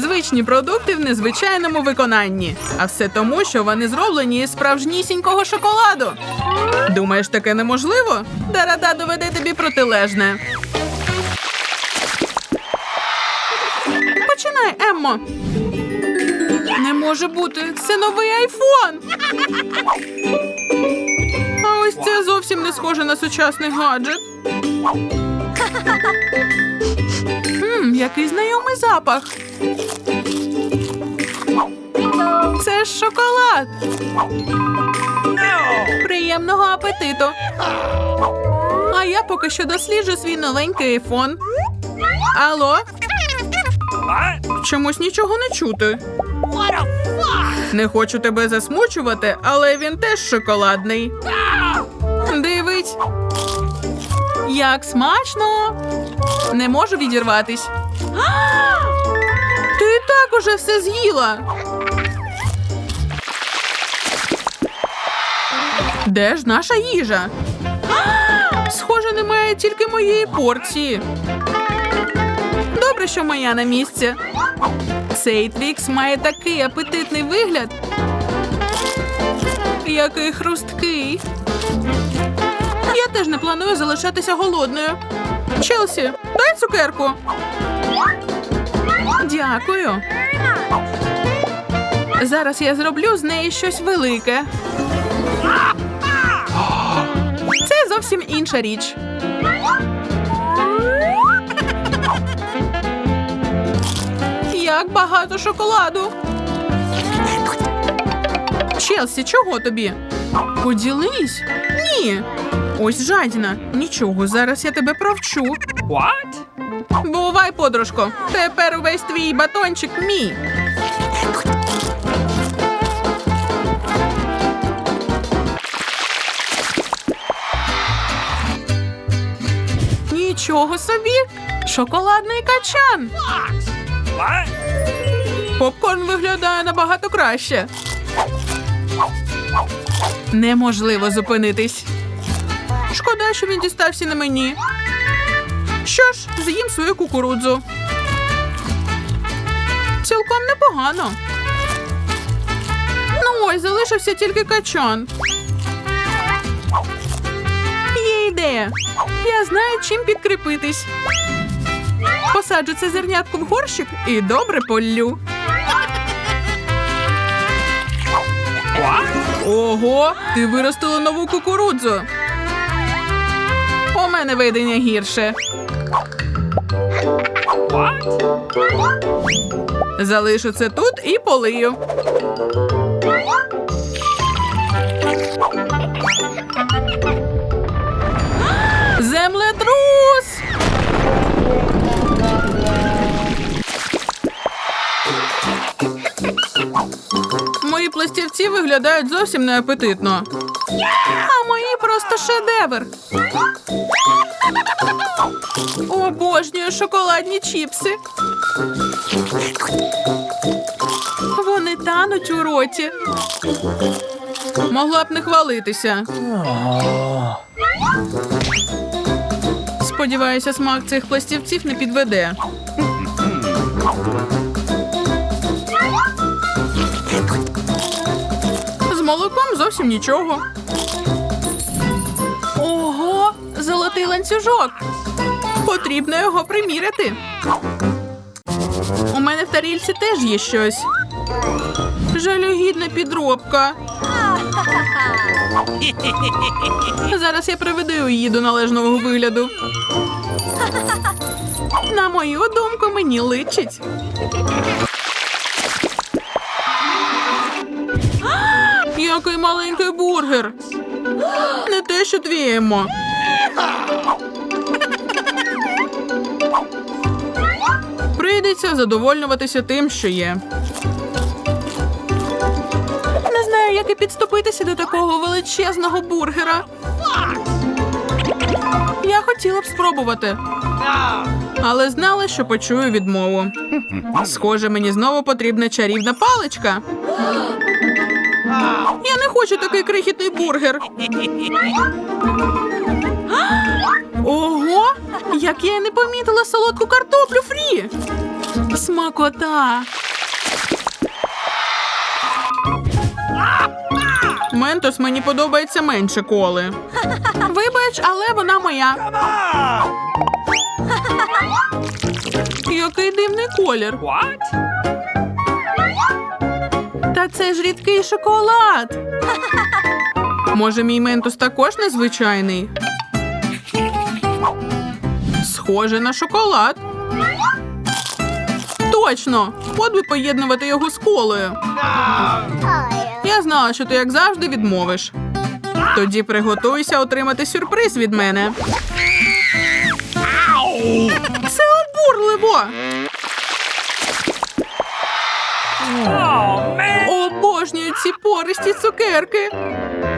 Звичні продукти в незвичайному виконанні. А все тому, що вони зроблені із справжнісінького шоколаду. Думаєш, таке неможливо? Дарада доведе тобі протилежне. Починай, Еммо. Не може бути. Це новий айфон. А ось це зовсім не схоже на сучасний гаджет. Мм, який знайомий запах. Це шоколад. Приємного апетиту. А я поки що досліджу свій новенький айфон. Алло? Чомусь нічого не чути. Не хочу тебе засмучувати, але він теж шоколадний. Дивись. Як смачно. Не можу відірватись. Так уже все з'їла. Де ж наша їжа? Схоже, немає тільки моєї порції. Добре, що моя на місці. Цей твікс має такий апетитний вигляд. Який хрусткий. Я теж не планую залишатися голодною. Челсі, дай цукерку. Дякую. Зараз я зроблю з неї щось велике. Це зовсім інша річ. Як багато шоколаду. Челсі, чого тобі? Поділись? Ні. Ось жадіна. Нічого, зараз я тебе провчу. What? Бувай, подружко. Тепер увесь твій батончик мій. Нічого собі. Шоколадний качан. Попкорн виглядає набагато краще. Неможливо зупинитись. Шкода, що він дістався на мені. Що ж, з'їм свою кукурудзу. Цілком непогано. Ну ось, залишився тільки качан. Є ідея. Я знаю, чим підкріпитись. Посаджу це зернятко в горщик і добре поллю. Ого, ти виростила нову кукурудзу. У мене видення гірше. Залишу це тут і полию. Землетрус! Мої пластівці виглядають зовсім неапетитно. А мої просто шедевр. Обожнюю шоколадні чіпси. Вони тануть у роті. Могла б не хвалитися. Сподіваюся, смак цих пластівців не підведе. З молоком зовсім нічого. Золотий ланцюжок. Потрібно його приміряти. У мене в тарільці теж є щось. Жалюгідна підробка. Зараз я приведу її до належного вигляду. На мою думку, мені личить. Який маленький бургер. Не те, що твіємо. Прийдеться задовольнюватися тим, що є. Не знаю, як і підступитися до такого величезного бургера. Я хотіла б спробувати, але знала, що почую відмову. Схоже, мені знову потрібна чарівна паличка. Я не хочу такий крихітний бургер. Ого! Як я не помітила солодку картоплю фрі! Смакота! Ментос мені подобається менше коли. Вибач, але вона моя. Який дивний колір. What? Та це ж рідкий шоколад. Може, мій ментос також незвичайний? Схоже на шоколад. Точно! От би поєднувати його з колою. Я знала, що ти як завжди відмовиш. Тоді приготуйся отримати сюрприз від мене. Це обурливо! Oh. Обожнюю ці пористі цукерки.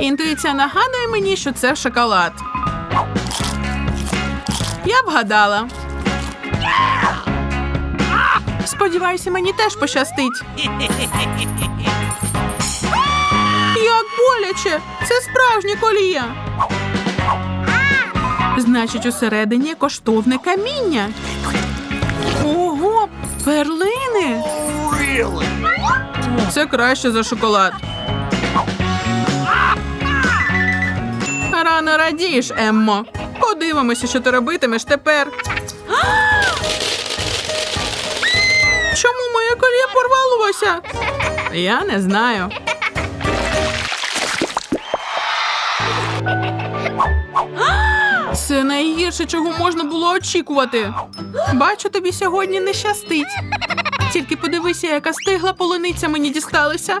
Інтуїція нагадує мені, що це шоколад. Я вгадала. Сподіваюся, мені теж пощастить. Як боляче! Це справжнє коліє. Значить, усередині коштовне каміння. Ого, перлини. Це краще за шоколад. Рано радієш, Еммо. Подивимося, що ти робитимеш тепер. Чому моє коліє порвалося? Я не знаю. Це найгірше, чого можна було очікувати. Бачу, тобі сьогодні не щастить. Тільки подивися, яка стигла полуниця мені дісталася.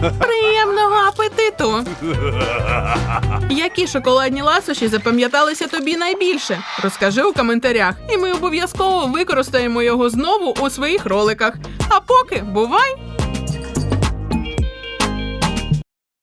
Приємного апетиту! Які шоколадні ласощі запам'яталися тобі найбільше? Розкажи у коментарях, і ми обов'язково використаємо його знову у своїх роликах. А поки бувай!